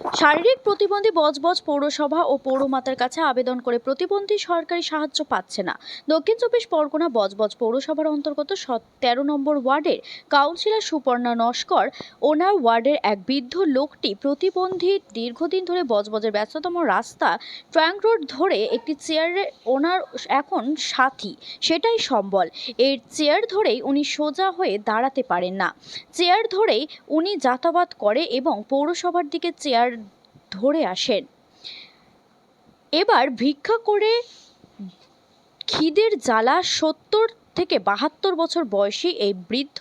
শারীরিক প্রতিবন্ধী বজবজ পৌরসভা ও পৌরমাতার কাছে আবেদন করে প্রতিবন্ধী সরকারি সাহায্য পাচ্ছে না। দক্ষিণ চব্বিশ পরগনা বজবজ পৌরসভার অন্তর্গত তেরো নম্বর ওয়ার্ডের কাউন্সিলর সুপর্ণা নস্কর, ওনার ওয়ার্ডের এক বৃদ্ধ লোকটি প্রতিবন্ধী দীর্ঘদিন ধরে বজবজের ব্যস্ততম রাস্তা ট্র্যাঙ্ক রোড ধরে একটি চেয়ারে ওনার এখন সাথী, সেটাই সম্বল। এর চেয়ার ধরেই উনি সোজা হয়ে দাঁড়াতে পারেন না। চেয়ার ধরেই উনি যাতায়াত করে এবং পৌরসভার দিকে চেয়ার ধরে আসেন। এবার ভিক্ষা করে খিদের জ্বালা সত্তর থেকে বাহাত্তর বছর বয়সী এই বৃদ্ধ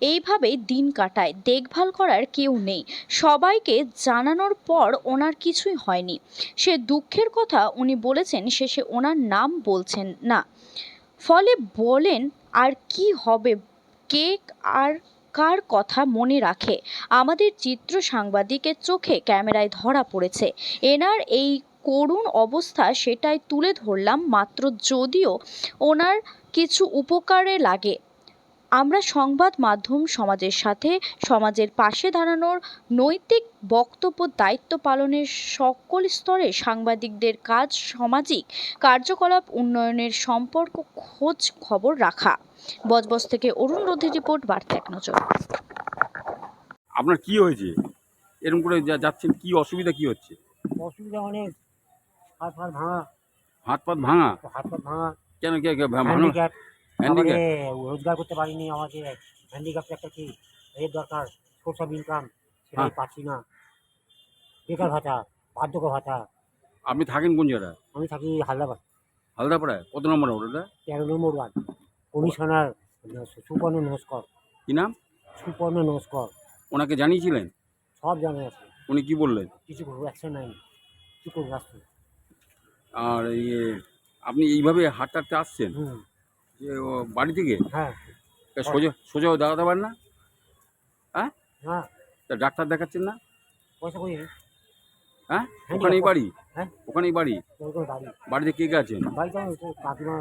এইভাবেই দিন কাটায়, দেখভাল করার কেউ নেই। সবাইকে জানানোর পর ওনার কিছুই হয়নি। সে দুঃখের কথা উনি বলেছেন, শেষে ওনার নাম বলছেন না। ফলে বলেন, আর কি হবে? কেক আর কার কথা মনে রাখে। আমাদের চিত্র সাংবাদিকের চোখে ক্যামেরায় ধরা পড়েছে। এনার এই করুণ অবস্থা সেটাই তুলে ধরলাম মাত্র যদিও ওনার কিছু উপকারে লাগে। আমরা সংবাদ মাধ্যম সমাজের সাথে সমাজের পাশে দাঁড়ানোর নৈতিক বক্তব্য দায়িত্ব পালনের সকল স্তরে সাংবাদিকদের কাজ সামাজিক কার্যকলাপ উন্নয়নের সম্পর্ক খোঁজ খবর রাখা। বজবজ থেকে অরুণ রোধের রিপোর্ট বার্তা এক নজর। আপনার কি হয়েছে? এরকম করে যা- যাচ্ছেন কি অসুবিধা কি হচ্ছে? অসুবিধা অনেক হাত ফাত ভাঙা। হাত পাত ভাঙা? হাত ফাত ভাঙা। কেন কে কে ভাঙা? হ্যান্ডিক্যাপ তারপরে রোজগার করতে পারিনি আমাকে হ্যান্ডিক্যাপটা একটা কি? এর দরকার সোর্স অফ ইনকাম সেটাই হ্যাঁ। পাচ্ছি না। বেকার ভাতা বার্ধক্য ভাতা। আপনি থাকেন কোন জায়গায়? আমি থাকি হালদাবাদ হালদাপাড়ায়? কত নম্বর ওটা? তেরো নম্বর ওয়ার্ড কমিশনার সুপর্ণ নমস্কর কি নাম? সুপর্ণ নমস্কর ওনাকে জানিয়েছিলেন? সব জানা আছে। উনি কি বললেন? কিছু করব অ্যাকশন নাই কী করব আসছে। আর ইয়ে আপনি এইভাবে হাঁটতে হাঁটতে আসছেন? হুম। যে ও বাড়ি থেকে হ্যাঁ। তা সোজা সোজা দাঁড়াতে পারেন না? হ্যাঁ? হ্যাঁ তা ডাক্তার দেখাচ্ছেন না? পয়সা করি হ্যাঁ? হ্যাঁ, ওখানেই বাড়ি? হ্যাঁ। ওখানেই বাড়ি? বাড়িতে কে কে আছেন বাড়িতে কাকিমা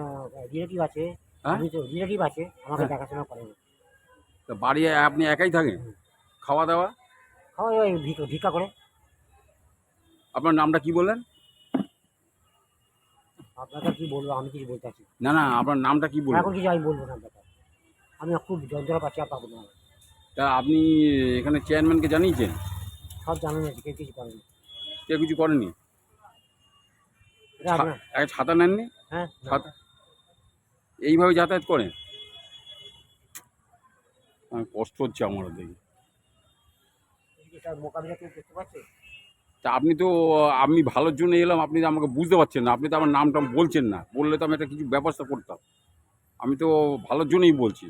রিলেটিভ আছে। হ্যাঁ? রিলেটিভ আছে আমাকে হ্যাঁ। দেখাশোনা করে তা বাড়ি আপনি একাই থাকেন? খাওয়া দাওয়া? খাওয়া ভিক্ষা ভিক্ষা করে। আপনার নামটা কি বললেন? আপনাকে কি বলব আমি কিছু বলতে পারছি না। না আপনার নামটা কি বলবেন? এখন কিছু আমি বলব না আপনাকে আমি খুব যন্ত্রণা পাচ্ছি আর পাবো না। তা আপনি এখানে চেয়ারম্যানকে জানিয়েছেন? সব জানেন আছে কেউ কিছু করেনি। কেউ কিছু করেনি? একটা ছাতা নেননি? হ্যাঁ ছাতা এইভাবে যাতায়াত করেন? কষ্ট হচ্ছে আমার দেখি। মোকাবিলা কেউ করতে পারছে? তা আপনি তো আমি ভালোর জন্য এলাম আপনি তো আমাকে বুঝতে পারছেন না আপনি তো আমার নামটা বলছেন না বললে তো আমি একটা কিছু ব্যবস্থা করতাম। আমি তো ভালোর জন্যই বলছি।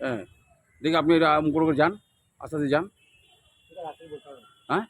হ্যাঁ দেখি আপনি এটা করে করে যান আস্তে আস্তে যান। ঠিক আছে আপনি হ্যাঁ?